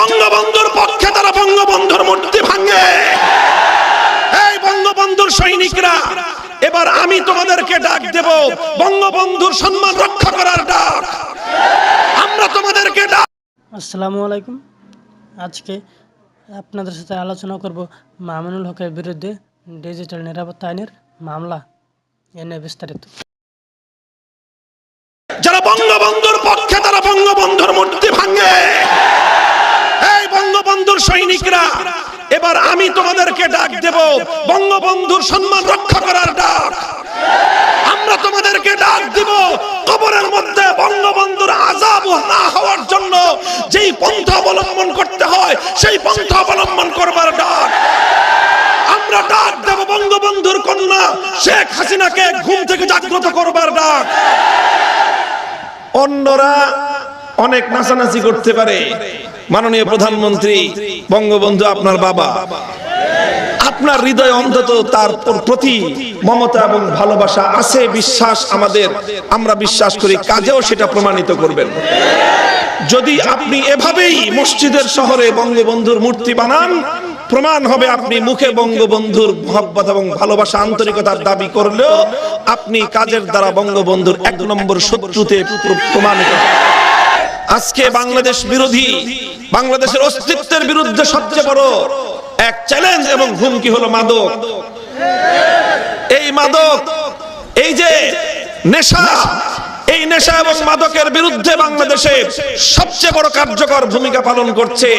বঙ্গবন্ধুর পক্ষে তারা বঙ্গবন্ধুর মূর্তি ভাঙে। এই বঙ্গবন্ধুর সৈনিকরা, এবার আমি তোমাদেরকে ডাক দেব, বঙ্গবন্ধুর সম্মান রক্ষা করার ডাক। আমরা তোমাদেরকে ডাক আসসালামু আলাইকুম। আজকে আপনাদের সাথে আলোচনা করব মামুনুল হকের বিরুদ্ধে ডিজিটাল নিরাপত্তা আইনের মামলা এনে বিস্তারিত। বঙ্গবন্ধুর সৈনিকরা, এবার আমি তোমাদেরকে ডাক দেব, বঙ্গবন্ধুর সম্মান রক্ষা করার ডাক। আমরা তোমাদেরকে ডাক দিব, কবরের মধ্যে বঙ্গবন্ধুর আজাব না হওয়ার জন্য যেই পন্থা অবলম্বন করতে হয়, সেই পন্থা অবলম্বন করবার ডাক। আমরা ডাক দেব বঙ্গবন্ধুর কন্যা শেখ হাসিনাকে ঘুম থেকে জাগ্রত করবার ডাক। অন্যরা অনেক নাচানাচি করতে পারে। মাননীয় প্রধানমন্ত্রী, বঙ্গবন্ধু আপনার বাবা। আপনার হৃদয় অন্তত তার প্রতি মমতা এবং ভালোবাসা আছে, বিশ্বাস আমাদের। আমরা বিশ্বাস করি, কাজেও সেটা প্রমাণিত করবেন। যদি আপনি এভাবেই মসজিদের শহরে বঙ্গবন্ধুর মূর্তি বানান, প্রমাণ হবে আপনি মুখে বঙ্গবন্ধুর মহব্বত এবং ভালোবাসা আন্তরিকতার দাবি করলেও আপনি কাজের দ্বারা বঙ্গবন্ধুর এক নম্বর শত্রুতে প্র- প্রমাণিত আজকে বাংলাদেশ বিরোধী, বাংলাদেশের অস্তিত্বের বিরুদ্ধে সবচেয়ে বড় এক চ্যালেঞ্জ এবং হুমকি হলো মাদক। এই মাদক, এই যে নেশা, এই নেশা এবং মাদকের বিরুদ্ধে বাংলাদেশে সবচেয়ে বড় কার্যকর ভূমিকা পালন করছে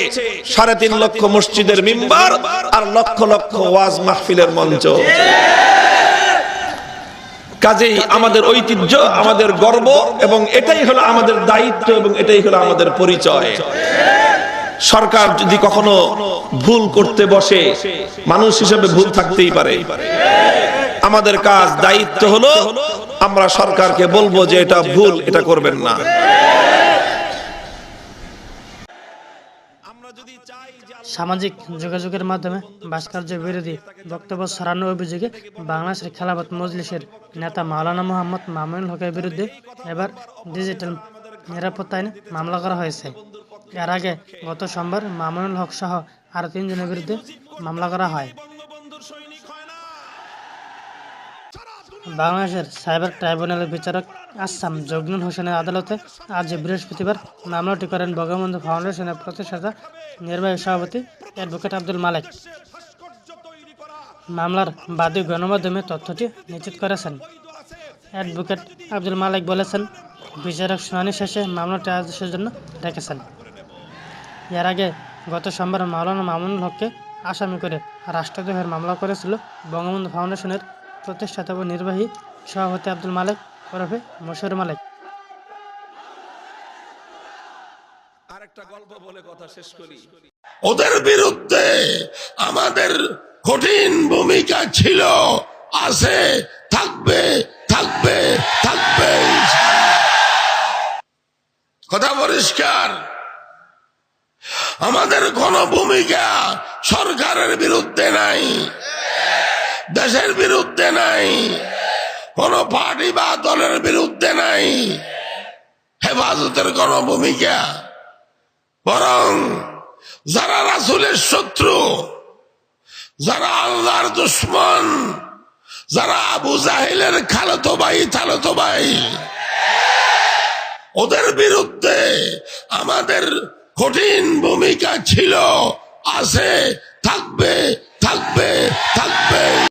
সাড়ে তিন লক্ষ মসজিদের মিম্বার আর লক্ষ লক্ষ ওয়াজ মাহফিলের মঞ্চ। কাজেই আমাদের ঐতিহ্য আমাদের গর্ব এবং এটাই হলো আমাদের দায়িত্ব এবং এটাই হলো আমাদের পরিচয়। সরকার যদি কখনো ভুল করতে বসে মানুষ হিসেবে ভুল থাকতেই পারে। আমাদের কাজ দায়িত্ব হলো আমরা সরকারকে বলব যে এটা ভুল এটা করবেন না। সামাজিক যোগাযোগের মাধ্যমে ভাস্কর্য বিরোধী বক্তব্য ছড়ানোর অভিযোগে বাংলাদেশের খেলাফত মজলিসের নেতা মাওলানা মোহাম্মদ মামুন হকের বিরুদ্ধে এবার ডিজিটাল নিরাপত্তা আইনে মামলা করা হয়েছে। এর আগে গত সোমবার মামুনুল হক সহ আরও তিনজনের বিরুদ্ধে মামলা করা হয়। বাংলাদেশের সাইবার ট্রাইব্যুনালের বিচারক আসাম জগনুল হোসেনের আদালতে আজ বৃহস্পতিবার মামলাটি করেন বঙ্গবন্ধু ফাউন্ডেশনের প্রতিষ্ঠাতা নির্বাহী সভাপতি অ্যাডভোকেট আব্দুল মালেক। মামলার বাদী গণমাধ্যমে তথ্যটি নিশ্চিত করেছেন। অ্যাডভোকেট আব্দুল মালেক বলেছেন, বিচারক শুনানি শেষে মামলাটি আদেশের জন্য রেখেছেন এর আগে গত সোমবার মাওলানা মামুনুল হককে আসামি করে রাষ্ট্রদ্রোহের মামলা করেছিল বঙ্গবন্ধু ফাউন্ডেশনের প্রতিষ্ঠাতা ও নির্বাহী সভাপতি আব্দুল মালেক, ওরফে মশিউর মালেক। কথা ওদের বিরুদ্ধে আমাদের কঠিন ভূমিকা ছিল। আছে, থাকবে থাকবে থাকবে। কথা পরিষ্কার? আমাদের কোন ভূমিকা সরকারের বিরুদ্ধে নাই। দেশের বিরুদ্ধে নাই। কোন পার্টি বা দলের বিরুদ্ধে নাই। হেফাজতের কোন ভূমিকা। বরং যারা রাসুলের শত্রু, যারা আল্লাহর দুশ্মন, যারা আবু জাহিলের খালতো ভাই থালতো ভাই ওদের বিরুদ্ধে আমাদের কঠিন ভূমিকা ছিল। আছে, থাকবে থাকবে থাকবে।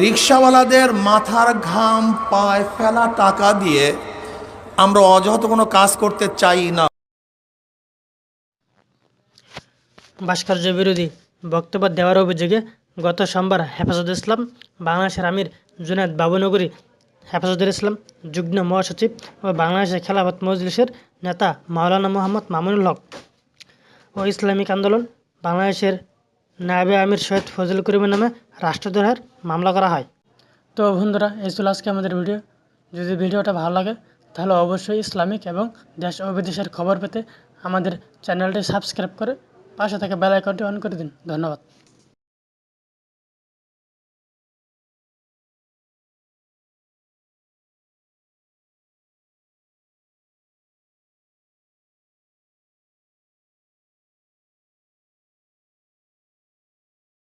রিক্সাওয়ালাদের মাথার ঘাম পায় ফেলা টাকা দিয়ে আমরা অযথ কোনো কাজ করতে চাই না। ভাস্কর্য বিরোধী বক্তব্য দেওয়ার অভিযোগে গত সোমবার হেফাজত ইসলাম, বাংলাদেশের আমির জুনায়দ বাবুনগরী হেফাজতুল ইসলাম, যুগ্ম মহাসচিব ও বাংলাদেশের খেলাফত মজলিসের নেতা মাওলানা মোহাম্মদ মামুনুল হক। ও ইসলামিক আন্দোলন, বাংলাদেশের নায়েবে আমির সৈয়দ ফজল করিমের নামে রাষ্ট্রদ্রোহের মামলা করা হয়। তো বন্ধুরা, এই ছিল আজকে আমাদের ভিডিও। যদি ভিডিওটা ভালো লাগে, তাহলে অবশ্যই ইসলামিক এবং দেশ ও বিদেশের খবর পেতে আমাদের চ্যানেলটি সাবস্ক্রাইব করে পাশে থেকে বেল আইকনটি অন করে দিন। ধন্যবাদ।